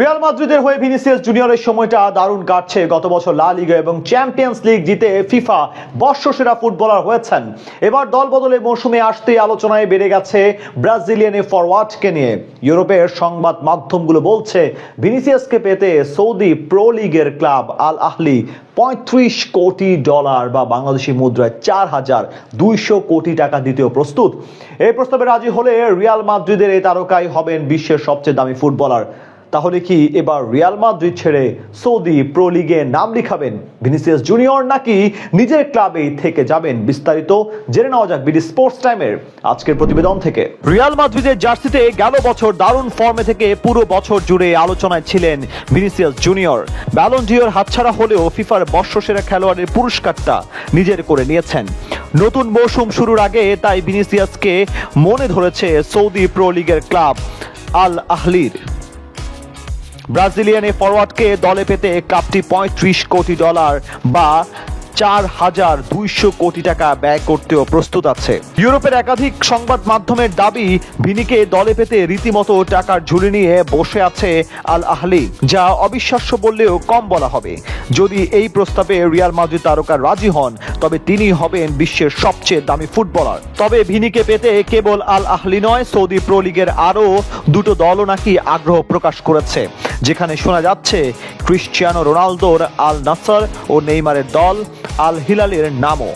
Real মাদ্রিদের হয়ে Vinicius জুনিয়রের সময়টা দারুণ কাটছে। গত বছর লা লিগা এবং চ্যাম্পিয়ন্স লিগ জিতে ফিফা বর্ষসেরা ফুটবলার হয়েছেন। এবার দল বদলে মৌসুমে আসতে আলোচনায় বেড়ে গেছে ব্রাজিলিয়ান ফরওয়ার্ডকে নিয়ে। ইউরোপের সংবাদ মাধ্যমগুলো বলছে, ভিনিসিয়াসকে পেতে সৌদি প্রো লিগের ক্লাব আল আহলি পঁয়ত্রিশ কোটি ডলার বা বাংলাদেশি মুদ্রায় চার হাজার দুইশো কোটি টাকা দিতেও প্রস্তুত। এই প্রস্তাবে রাজি হলে রিয়াল মাদ্রিদের এই তারকাই হবেন বিশ্বের সবচেয়ে দামি ফুটবলার তাহলে কি এবার রিয়াল মাদ্রিদ ছেড়ে সৌদি প্রো লিগে নাম লিখাবেন ভিনিসিয়াস জুনিয়র নাকি নিজের ক্লাবেই থেকে যাবেন বিস্তারিত জেনে নেওয়া যাক বিডি স্পোর্টস টাইমের আজকের প্রতিবেদন থেকে। রিয়াল মাদ্রিদের জার্সিতে গেল বছর দারুণ ফর্মে থেকে পুরো বছর জুড়ে আলোচনায় ছিলেন ভিনিসিয়াস জুনিয়র। ব্যালন ডিওর হাতছাড়া হলেও ফিফার বর্ষসেরা খেলোয়াড়ের পুরস্কারটা নিজের করে নিয়েছেন। নতুন মৌসুম শুরুর আগে তাই ভিনিসিয়াসকে মনে ধরেছে সৌদি প্রো লিগের ক্লাব আল আহলির ব্রাজিলিয়ান এই ফরওয়ার্ডকে দলে পেতে ক্লাবটি পঁয়ত্রিশ কোটি ডলার বা চার হাজার দুইশো কোটি টাকা ব্যয় করতেও প্রস্তুত আছে। ইউরোপের একাধিক সংবাদ মাধ্যমের দাবি, ভিনিকে দলে পেতে রীতিমতো টাকার ঝুলি নিয়ে বসে আছে আল আহলি যা অবিশ্বাস্য বললেও কম বলা হবে। যদি এই প্রস্তাবে রিয়াল মাদ্রিদ তারকা রাজি হন, তবে তিনি হবেন বিশ্বের সবচেয়ে দামি ফুটবলার। তবে ভিনিকে পেতে কেবল আল আহলি নয়, সৌদি প্রো লিগের আরও দুটো দলও নাকি আগ্রহ প্রকাশ করেছে। যেখানে শোনা যাচ্ছে ক্রিশ্চিয়ানো রোনালদোর আল নাসার ও নেইমারের দল আল হিলালের নামও।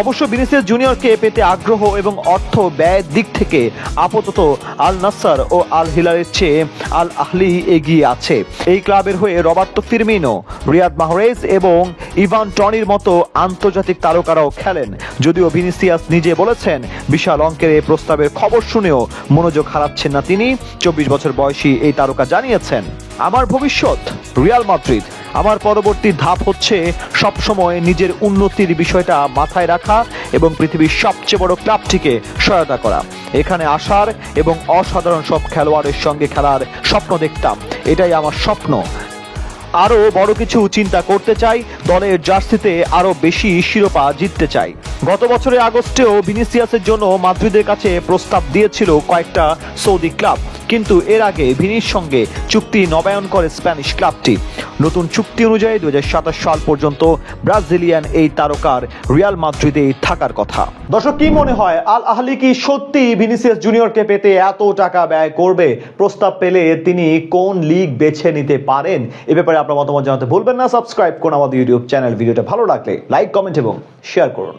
অবশ্য ভিনিসিয়াস জুনিয়রকে পেতে আগ্রহ এবং অর্থ ব্যয়ের দিক থেকে আপাতত আল নাসার ও আল হিলারের চেয়ে আল আহলি এগিয়ে আছে। এই ক্লাবের হয়ে রবার্তো ফিরমিনো, রিয়াদ মাহরেজ এবং ইভান টনির মতো আন্তর্জাতিক তারকারাও খেলেন। যদিও ভিনিসিয়াস নিজে বলেছেন, বিশাল অঙ্কের এই প্রস্তাবের খবর শুনেও মনোযোগ হারাচ্ছেন না তিনি। চব্বিশ বছর বয়সী এই তারকা জানিয়েছেন, আমার ভবিষ্যৎ, রিয়াল মাদ্রিদ। আমার পরবর্তী ধাপ হচ্ছে সবসময় নিজের উন্নতির বিষয়টা মাথায় রাখা এবং পৃথিবীর সবচেয়ে বড় ক্লাবটিকে সহায়তা করা। এখানে আসার এবং অসাধারণ সব খেলোয়াড়ের সঙ্গে খেলার স্বপ্ন দেখতাম। এটাই আমার স্বপ্ন। আরও বড় কিছু চিন্তা করতে চাই, দলের জার্সিতে আরও বেশি শিরোপা জিততে চাই। গত বছরের আগস্টেও ভিনিসিয়াসের জন্য মাদ্রিদের কাছে প্রস্তাব দিয়েছিল কয়েকটা সৌদি ক্লাব। কিন্তু এর আগে ভিনির সঙ্গে চুক্তি নবায়ন করে স্প্যানিশ ক্লাবটি। নতুন চুক্তি অনুযায়ী দু সাল পর্যন্ত ব্রাজিলিয়ান এই তারকার রিয়াল মাদ্রিদে থাকার কথা। দর্শক, কি মনে হয়, আল আহলি কি সত্যি ভিনিসিয়াস জুনিয়রকে পেতে এত টাকা ব্যয় করবে? প্রস্তাব পেলে তিনি কোন লিগ বেছে নিতে পারেন? এ ব্যাপারে আপনার মতামত জানাতে ভুলবেন না। সাবস্ক্রাইব করুন আমাদের ইউটিউব চ্যানেল। ভিডিওটা ভালো লাগলে লাইক, কমেন্ট এবং শেয়ার করুন।